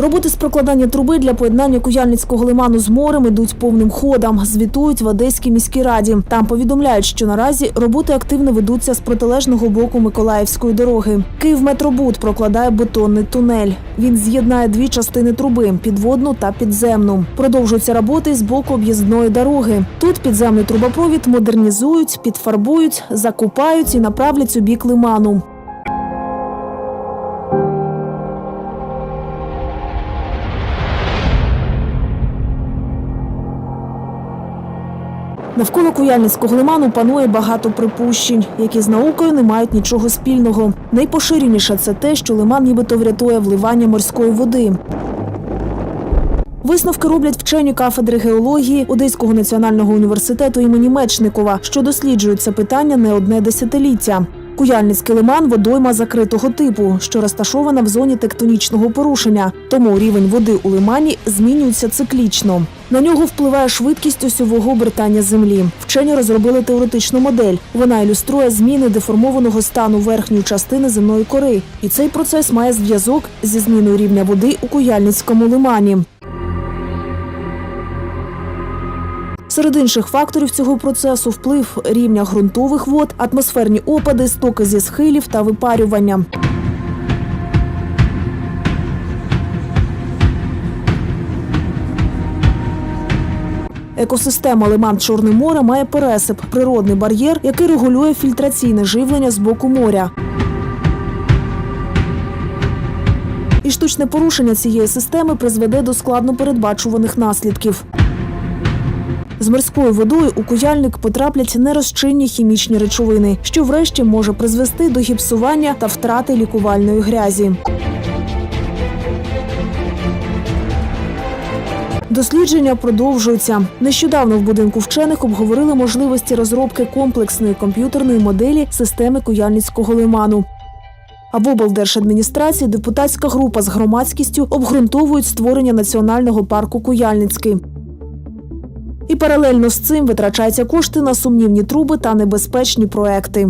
Роботи з прокладання труби для поєднання Куяльницького лиману з морем ідуть повним ходом. Звітують в Одеській міській раді. Там повідомляють, що наразі роботи активно ведуться з протилежного боку Миколаївської дороги. Київметробуд прокладає бетонний тунель. Він з'єднає дві частини труби підводну та підземну. Продовжуються роботи з боку об'їзної дороги. Тут підземний трубопровід модернізують, підфарбують, закупають і направлять у бік лиману. Навколо Куяльницького лиману панує багато припущень, які з наукою не мають нічого спільного. Найпоширеніше це те, що лиман нібито врятує вливання морської води. Висновки роблять вчені кафедри геології Одеського національного університету імені Мечникова, що досліджують це питання не одне десятиліття. Куяльницький лиман водойма закритого типу, що розташована в зоні тектонічного порушення, тому рівень води у лимані змінюється циклічно. На нього впливає швидкість осьового обертання землі. Вчені розробили теоретичну модель. Вона ілюструє зміни деформованого стану верхньої частини земної кори, і цей процес має зв'язок зі зміною рівня води у Куяльницькому лимані. Серед інших факторів цього процесу вплив рівня ґрунтових вод, атмосферні опади, стоки зі схилів та випарювання. Екосистема Лиман Чорне море має пересип природний бар'єр, який регулює фільтраційне живлення з боку моря. І штучне порушення цієї системи призведе до складно передбачуваних наслідків. З морською водою у куяльник потраплять нерозчинні хімічні речовини, що врешті може призвести до гіпсування та втрати лікувальної грязі. Дослідження продовжуються. Нещодавно в будинку вчених обговорили можливості розробки комплексної комп'ютерної моделі системи Куяльницького лиману. А в облдержадміністрації депутатська група з громадськістю обґрунтовують створення національного парку Куяльницький. І паралельно з цим витрачаються кошти на сумнівні труби та небезпечні проекти.